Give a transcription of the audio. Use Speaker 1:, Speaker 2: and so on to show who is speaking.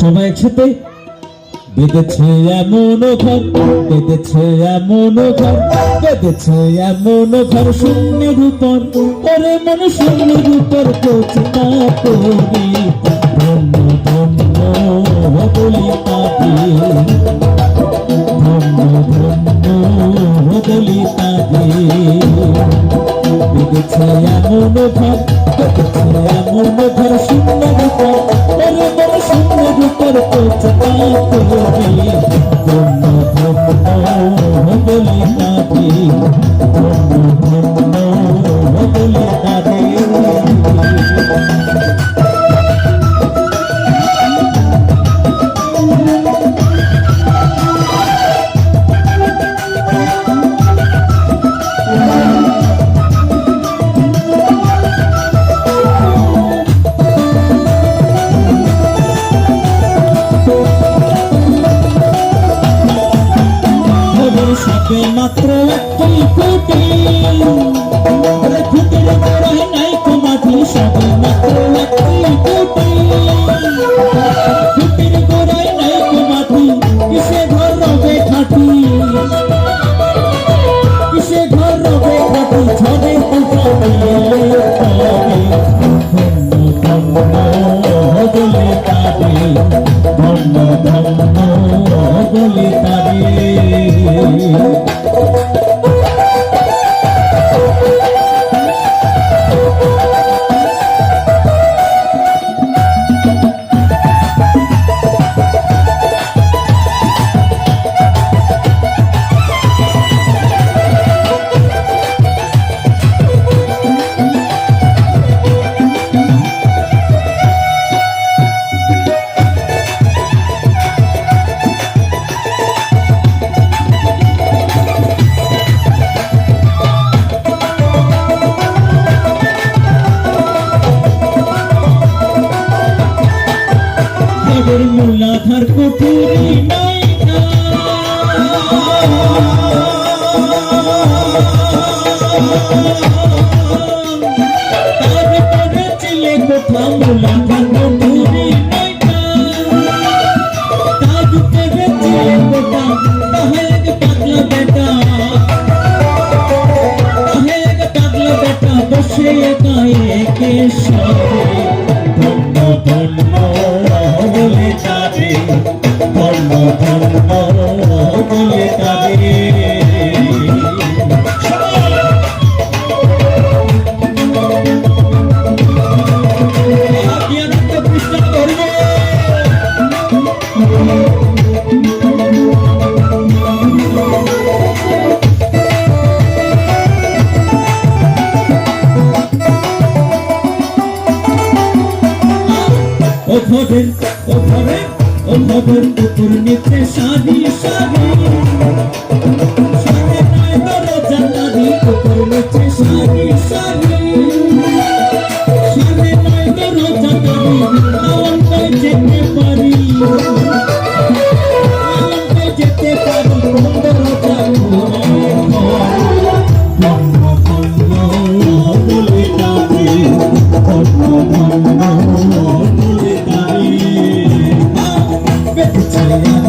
Speaker 1: সবাই একসাথে বেঁধেছে এমন ঘর বেঁধেছে এমন ঘর বেঁধেছে এমন ঘর শূন্যের উপর ওরে মন শূন্যের উপর কোচনা করি ধন্য ধন্য বলি তাকে ধন্য ধন্য বলি তাকে বেঁধেছে এমন ঘর বেঁধেছে এমন ঘর শূন্যের উপর তাকে ধন্য সাপে মাত্র একটাই ওরে ফুটের গোড়ায় নাই কমাটি সাপে মাত্র একটাই ফুটে। ফুটের গোড়ায় নাই খবর মূলাধার কুঠুরি নাইকা তারপরে ছিলে কোথা মূলাধার কুঠুরি নাইকা তারপরে ছিলে কোথা তাহে পাতলা সাথে ধন্য ধন্য। ধন্য ধন্য বলে যাবে ও ঘরের ও ঘরের ও খবর কুকুর নিতে সাদি সাদি সারে নাই বড় জালাদি কুকুর নিতে সাদি সাদি সারে নাই বড় জালাদি আলমকে যেতে পারি। যেতে পারি বন্ধ রোজা 在